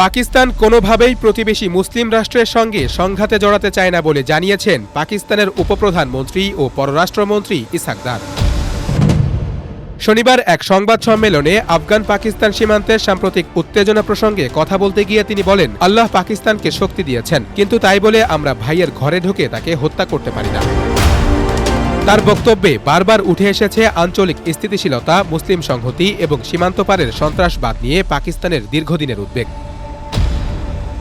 পাকিস্তান কোনোভাবেই প্রতিবেশী মুসলিম রাষ্ট্রের সঙ্গে সংঘাতে জড়াতে চায় না বলে জানিয়েছেন পাকিস্তানের উপপ্রধানমন্ত্রী ও পররাষ্ট্রমন্ত্রী ইসাকদার শনিবার এক সংবাদ সম্মেলনে আফগান পাকিস্তান সীমান্তের সাম্প্রতিক উত্তেজনা প্রসঙ্গে কথা বলতে গিয়ে তিনি বলেন, আল্লাহ পাকিস্তানকে শক্তি দিয়েছেন, কিন্তু তাই বলে আমরা ভাইয়ের ঘরে ঢুকে তাকে হত্যা করতে পারি না। তার বক্তব্যে বারবার উঠে এসেছে আঞ্চলিক স্থিতিশীলতা, মুসলিম সংহতি এবং সীমান্ত পারের সন্ত্রাসবাদ নিয়ে পাকিস্তানের দীর্ঘদিনের উদ্বেগ।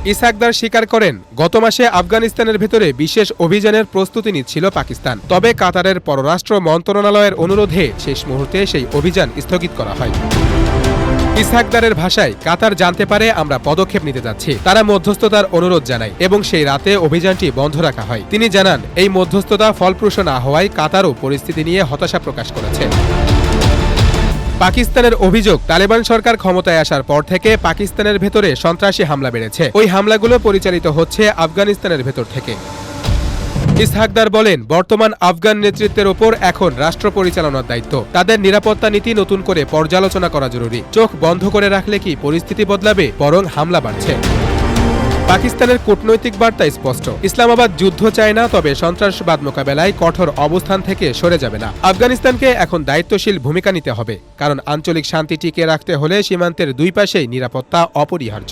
ইসাকদার স্বীকার করেন, গত মাসে আফগানিস্তানের ভেতরে বিশেষ অভিযানের প্রস্তুতি নিচ্ছিল পাকিস্তান। তবে কাতারের পররাষ্ট্র মন্ত্রণালয়ের অনুরোধে শেষ মুহূর্তে সেই অভিযান স্থগিত করা হয়। ইসহাকদারের ভাষায়, কাতার জানতে পারে আমরা পদক্ষেপ নিতে যাচ্ছি। তারা মধ্যস্থতার অনুরোধ জানায় এবং সেই রাতে অভিযানটি বন্ধ রাখা হয়। তিনি জানান, এই মধ্যস্থতা ফলপ্রসূ না হওয়ায় কাতারও পরিস্থিতি নিয়ে হতাশা প্রকাশ করেছে। পাকিস্তানের অভিযোগ, তালেবান সরকার ক্ষমতায় আসার পর থেকে পাকিস্তানের ভেতরে সন্ত্রাসী হামলা বেড়েছে। ওই হামলাগুলো পরিচালিত হচ্ছে আফগানিস্তানের ভেতর থেকে। ইসহাকদার বলেন, বর্তমান আফগান নেতৃত্বের ওপর এখন রাষ্ট্র পরিচালনার দায়িত্ব। তাদের নিরাপত্তা নীতি নতুন করে পর্যালোচনা করা জরুরি। চোখ বন্ধ করে রাখলে কি পরিস্থিতি বদলাবে, বরং হামলা বাড়ছে। পাকিস্তানের কূটনৈতিক বার্তা স্পষ্ট। ইসলামাবাদ যুদ্ধ চায় না, তবে সন্ত্রাসবাদ মোকাবেলায় কঠোর অবস্থান থেকে সরে যাবে না। আফগানিস্তানকে এখন দায়িত্বশীল ভূমিকা নিতে হবে, কারণ আঞ্চলিক শান্তি টিকে রাখতে হলে সীমান্তের দুই পাশেই নিরাপত্তা অপরিহার্য।